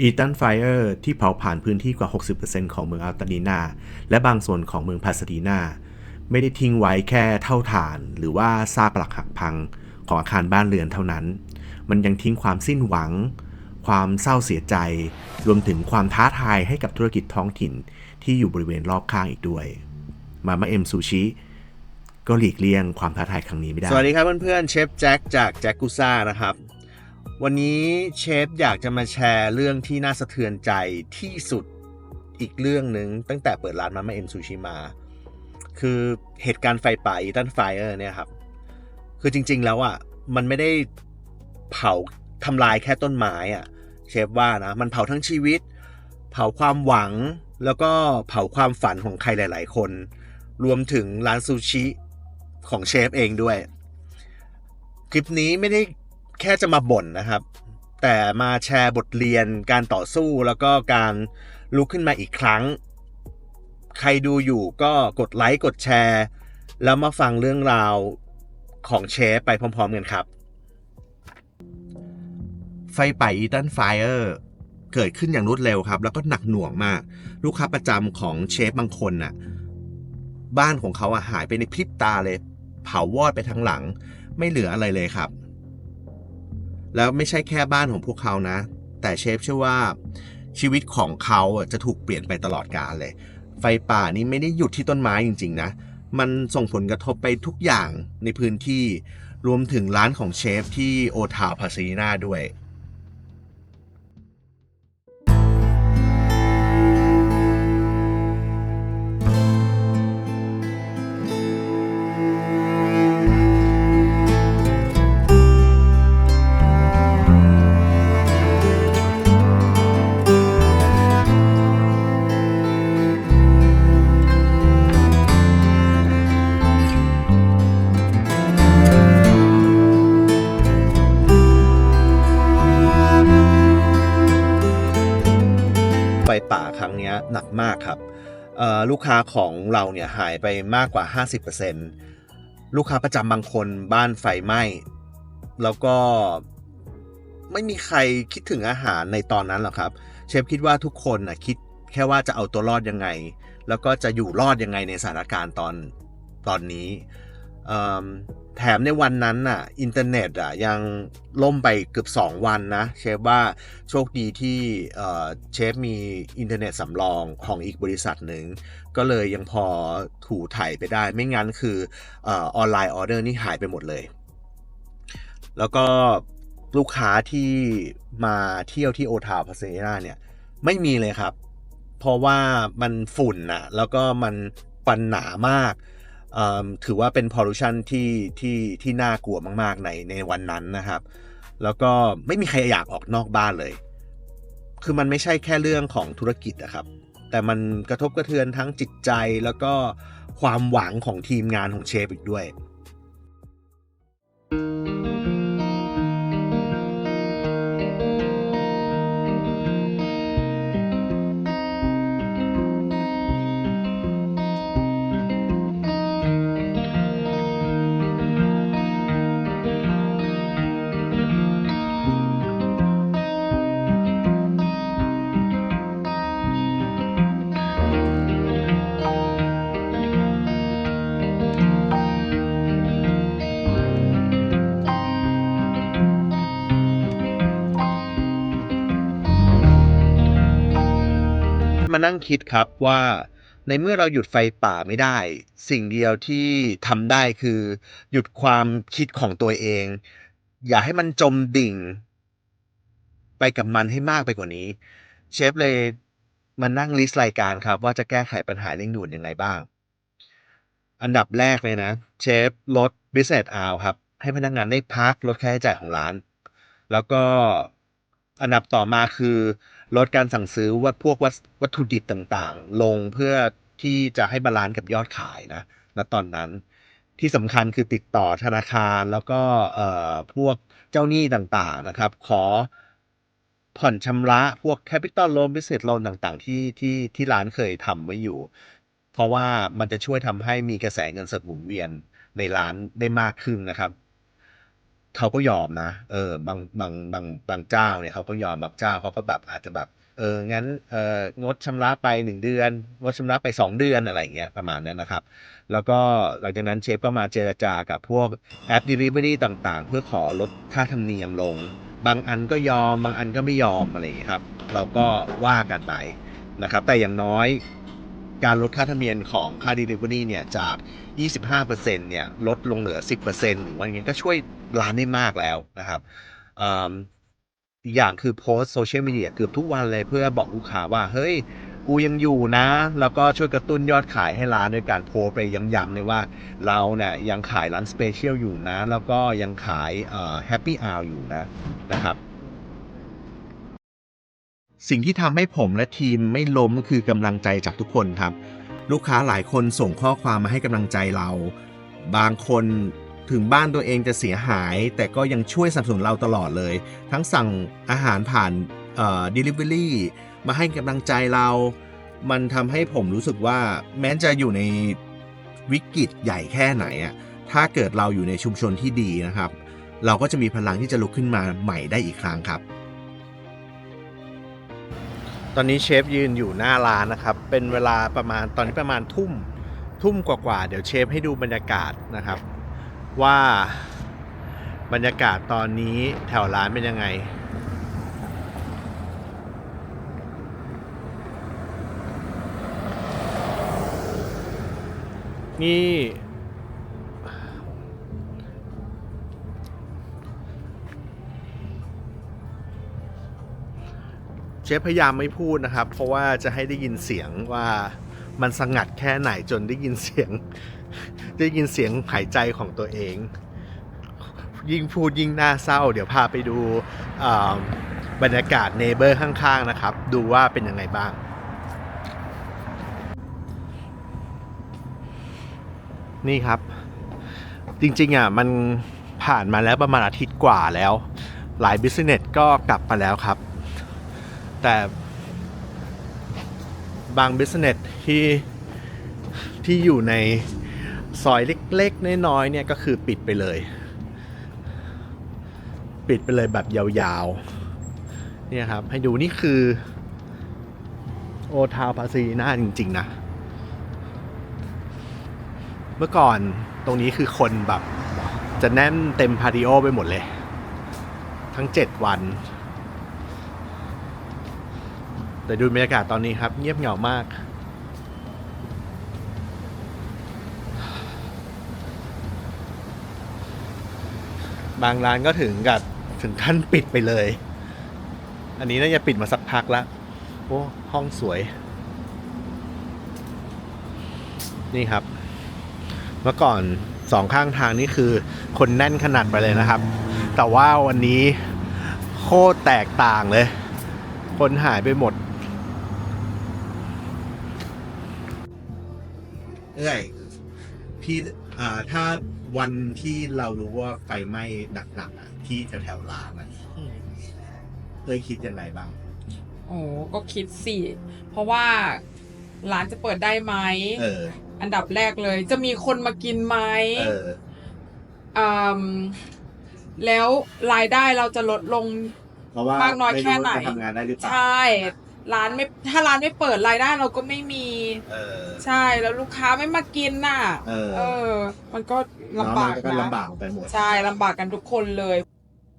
อีตันไฟเออร์ที่เผาผ่านพื้นที่กว่า 60%ของเมืองอัลตานีนาและบางส่วนของเมืองพาสดีนาไม่ได้ทิ้งไว้แค่เท่าฐาน หรือว่าซากปลักหักพังของอาคารบ้านเรือนเท่านั้น มันยังทิ้งความสิ้นหวัง ความเศร้าเสียใจ รวมถึงความท้าทายให้กับธุรกิจท้องถิ่นที่อยู่บริเวณรอบข้างอีกด้วย มาม่าเอ็มซูชิก็หลีกเลี่ยงความท้าทายครั้งนี้ไม่ได้ สวัสดีครับเพื่อนๆเชฟแจ็คจากแจ็คกุซ่านะครับ วันนี้เชฟอยากจะมาแชร์เรื่องที่น่าสะเทือนใจที่สุดอีกเรื่องหนึ่งตั้งแต่เปิดร้านมาม่าเอ็มซูชิมา คือเหตุการณ์ไฟป่าอีตันไฟเออร์เนี่ยครับ คือจริง ๆ แล้วอะมันไม่ได้เผาทำลายแค่ต้นไม้อะเชฟว่านะ มันเผาทั้งชีวิต เผาความหวังแล้วก็เผาความฝันของใครหลาย ๆ คน รวมถึงร้านซูชิของเชฟเองด้วย คลิปนี้ไม่ได้ แค่จะมาบ่นนะครับ แต่มาแชร์บทเรียนการต่อสู้แล้วก็การลุกขึ้นมาอีกครั้ง ใครดูอยู่ก็กดไลค์กดแชร์ แล้วมาฟังเรื่องราวของเชฟไปพร้อมๆกันครับ ไฟป่าอีตันไฟเออร์เกิดขึ้นอย่างรวดเร็วครับ แล้วก็หนักหน่วงมาก ลูกค้าประจำของเชฟบางคนน่ะ บ้านของเขาอะหายไปในพริบตาเลย เผาวอดไปทั้งหลัง ไม่เหลืออะไรเลยครับ แล้วไม่ใช่แค่บ้านของพวกเขานะ แต่เชฟเชื่อว่าชีวิตของเขาจะถูกเปลี่ยนไปตลอดกาลเลย ไฟป่านี้ไม่ได้หยุดที่ต้นไม้จริง ๆ นะ มันส่งผลกระทบไปทุกอย่างในพื้นที่ รวมถึงร้านของเชฟที่โอทาวพาซีนาด้วย ลูกค้าของเราเนี่ยหายไปมากกว่า 50%ลูกค้าประจำบางคนบ้านไฟไหม้ แล้วก็ไม่มีใครคิดถึงอาหารในตอนนั้นหรอกครับ เชฟคิดว่าทุกคนนะคิดแค่ว่าจะเอาตัวรอดยังไง แล้วก็จะอยู่รอดยังไงในสถานการณ์ตอนตอนนี้ แถมในวันนั้นน่ะ อินเทอร์เน็ตอะยังล่มไปเกือบ 2 วันนะ เชฟว่าโชคดีที่เชฟมีอินเทอร์เน็ตสำรองของอีกบริษัทหนึ่ง ก็เลยยังพอถูถ่ายไปได้ ไม่งั้นคือออนไลน์ออเดอร์นี่หายไปหมดเลย แล้วก็ลูกค้าที่มาเที่ยวที่โอทาวพาเซนาเนี่ยไม่มีเลยครับ เพราะว่ามันฝุ่นน่ะแล้วก็มันปันหนามาก ถือว่าเป็นพอลูชันที่ที่ที่น่ากลัวมาก ๆ ในในวันนั้นนะครับ แล้วก็ไม่มีใครอยากออกนอกบ้านเลย คือมันไม่ใช่แค่เรื่องของธุรกิจนะครับ แต่มันกระทบกระเทือนทั้งจิตใจแล้วก็ความหวังของทีมงานของเชฟอีกด้วย มานั่งคิดครับว่าในเมื่อเราหยุดไฟป่าไม่ได้ สิ่งเดียวที่ทำได้คือ หยุดความคิดของตัวเอง อย่าให้มันจมดิ่ง ไปกับมันให้มากไปกว่านี้ เชฟเลยมานั่งลิสต์รายการครับ ว่าจะแก้ไขปัญหาเร่งด่วนยังไงบ้าง อันดับแรกเลยนะ เชฟลด business hour ครับ ให้พนักงานได้พักลดค่าใช้จ่ายของร้าน แล้วก็อันดับต่อมาคือ ลดการสั่งซื้อว่าพวกวัตวัตถุดิบต่างๆ ลงเพื่อที่จะให้บาลานซ์กับยอดขายนะณตอนนั้นที่สำคัญคือติดต่อธนาคารแล้วก็เอ่อพวกเจ้าหนี้ต่างๆนะครับ ขอผ่อนชำระพวก capital loan business loan ต่างๆ ที่ที่ที่ร้านเคยทำไว้อยู่ เพราะว่ามันจะช่วยทำให้มีกระแสเงินสดหมุนเวียนในร้านได้มากขึ้นนะครับ เขาก็ยอมนะ เออ บางบางบางบางเจ้าเนี่ยเขาก็ยอมบางเจ้าเขาก็แบบอาจจะแบบ เออ งั้น เอองดชำระไปหนึ่งเดือน งดชำระไปสองเดือนอะไรอย่างเงี้ยประมาณนั้นนะครับ แล้วก็หลังจากนั้นเชฟก็มาเจรจากับพวกแอป Delivery ต่างๆ เพื่อขอลดค่าธรรมเนียมลง บางอันก็ยอม บางอันก็ไม่ยอมอะไรอย่างเงี้ยครับ เราก็ว่ากันไปนะครับ แต่อย่างน้อย การลดค่าธรรมเนียมของค่า Delivery เนี่ยจาก 25%เนี่ยลดลงเหลือ 10%หรือว่าอย่างเงี้ยก็ช่วยร้านได้มากแล้วนะครับอีกอย่างคือโพสโซเชียลมีเดียเกือบทุกวันเลยเพื่อบอกลูกค้าว่า เฮ้ย กูยังอยู่นะ แล้วก็ช่วยกระตุ้นยอดขายให้ร้านด้วยการโพสไปย้ำๆเลยว่า เราเนี่ยยังขายร้านสเปเชียลอยู่นะ แล้วก็ยังขายแฮปปี้อ r อยู่นะนะครับ สิ่งที่ทำให้ผมและทีมไม่ล้มคือกำลังใจจากทุกคนครับ ลูกค้าหลายคนส่งข้อความมาให้กำลังใจเรา บางคนถึงบ้านตัวเองจะเสียหาย แต่ก็ยังช่วยสนับสนุนเราตลอดเลย ทั้งสั่งอาหารผ่านเอ่อ delivery มาให้กำลังใจเรา มันทำให้ผมรู้สึกว่าแม้จะอยู่ในวิกฤตใหญ่แค่ไหนอะถ้าเกิดเราอยู่ในชุมชนที่ดีนะครับ เราก็จะมีพลังที่จะลุกขึ้นมาใหม่ได้อีกครั้งครับ อนนี้เชฟยืนอยู่หน้าร้านนะครับ เป็นเวลาประมาณตอนนี้ประมาณทุ่มทุ่มกว่าๆ เดี๋ยวเชฟให้ดูบรรยากาศนะครับ ว่าบรรยากาศตอนนี้แถวร้านเป็นยังไง นี่ เชฟพยายามไม่พูดนะครับ เพราะว่าจะให้ได้ยินเสียงว่ามันสงัดแค่ไหนจนได้ยินเสียง ได้ยินเสียงหายใจของตัวเอง ยิ่งพูดยิ่งน่าเศร้า เดี๋ยวพาไปดูบรรยากาศเนเบอร์ข้างๆนะครับ ดูว่าเป็นยังไงบ้าง นี่ครับ จริงๆอะมันผ่านมาแล้วประมาณอาทิตย์กว่าแล้ว หลายบิสเนสก็กลับมาแล้วครับ แต่บางบิสเนสที่ที่อยู่ในซอยเล็กๆ น้อยๆเนี่ยก็คือปิดไปเลย ปิดไปเลยแบบยาวๆ เนี่ยครับ ให้ดูนี่คือโอทาวพาซีน่าจริง ๆ นะ เมื่อก่อนตรงนี้คือคนแบบจะแน่นเต็มพาติโอไปหมดเลย ทั้ง 7 วัน แต่ดูบรรยากาศตอนนี้ครับ เงียบเหงามาก บางร้านก็ถึงกับถึงขั้นปิดไปเลย อันนี้น่าจะปิดมาสักพักล้วโอ้ห้องสวย นี่ครับ เมื่อก่อนสองข้างทางนี่คือคนแน่นขนาดไปเลยนะครับ แต่ว่าวันนี้โคตรแตกต่างเลย คนหายไปหมด เอ้ยพี่อ่าถ้าวันที่เรารู้ว่าไฟไหม้หนักๆอะที่แถวๆร้านอะเอ้ยคิดยังไงบ้าง โอ้ก็คิดสิเพราะว่าร้านจะเปิดได้ไหมเออ อันดับแรกเลย จะมีคนมากินไหมเอออืมแล้วรายได้เราจะลดลง เพราะว่ามากน้อยแค่ไหน ม่รู้ว่าจะทำงานได้หรือเปล่า ใช่ ร้านไม่ถ้าร้านไม่เปิดรายได้เราก็ไม่มี เออ ใช่แล้วลูกค้าไม่มากินน่ะเออเออมันก็ลำบากเนอะมันก็นะลำบากไปหมด ใช่ลำบากกันทุกคนเลย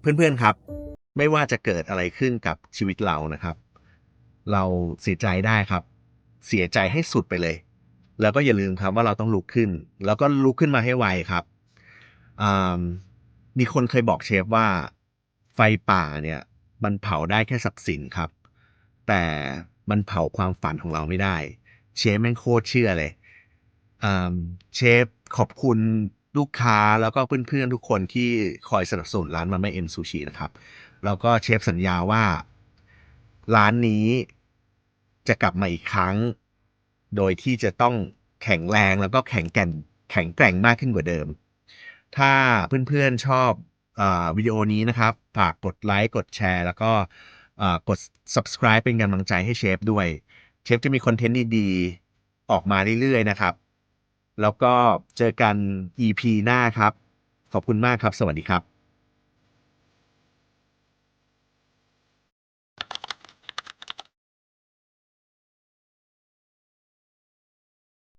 เพื่อนๆครับ ไม่ว่าจะเกิดอะไรขึ้นกับชีวิตเรานะครับ เราเสียใจได้ครับ เสียใจให้สุดไปเลย แล้วก็อย่าลืมครับว่าเราต้องลุกขึ้น แล้วก็ลุกขึ้นมาให้ไวครับอ่ามีคนเคยบอกเชฟว่า ไฟป่าเนี่ย มันเผาได้แค่ทรัพย์สินครับ แต่มันเผาความฝันของเราไม่ได้ เชฟแม่งโคตรเชื่อเลยเชฟขอบคุณลูกค้าแล้วก็เพื่อนๆทุกคนที่คอยสนับสนุนร้านมาไม่เอ็นซูชินะครับ แล้วก็เชฟสัญญาว่าร้านนี้จะกลับมาอีกครั้ง โดยที่จะต้องแข็งแรงแล้วก็แข็งแกร่งแข็งแกร่งมากขึ้นกว่าเดิม ถ้าเพื่อนๆชอบอวิดีโอนี้นะครับ ฝากกดไลค์ กดแชร์ แล้วก็ กด subscribe เป็นกำลังใจให้เชฟด้วย เชฟจะมีคอนเทนต์ดีๆ ออกมาเรื่อยๆ นะครับ แล้วก็เจอกัน EP หน้าครับ ขอบคุณมากครับ สวัสดีครับ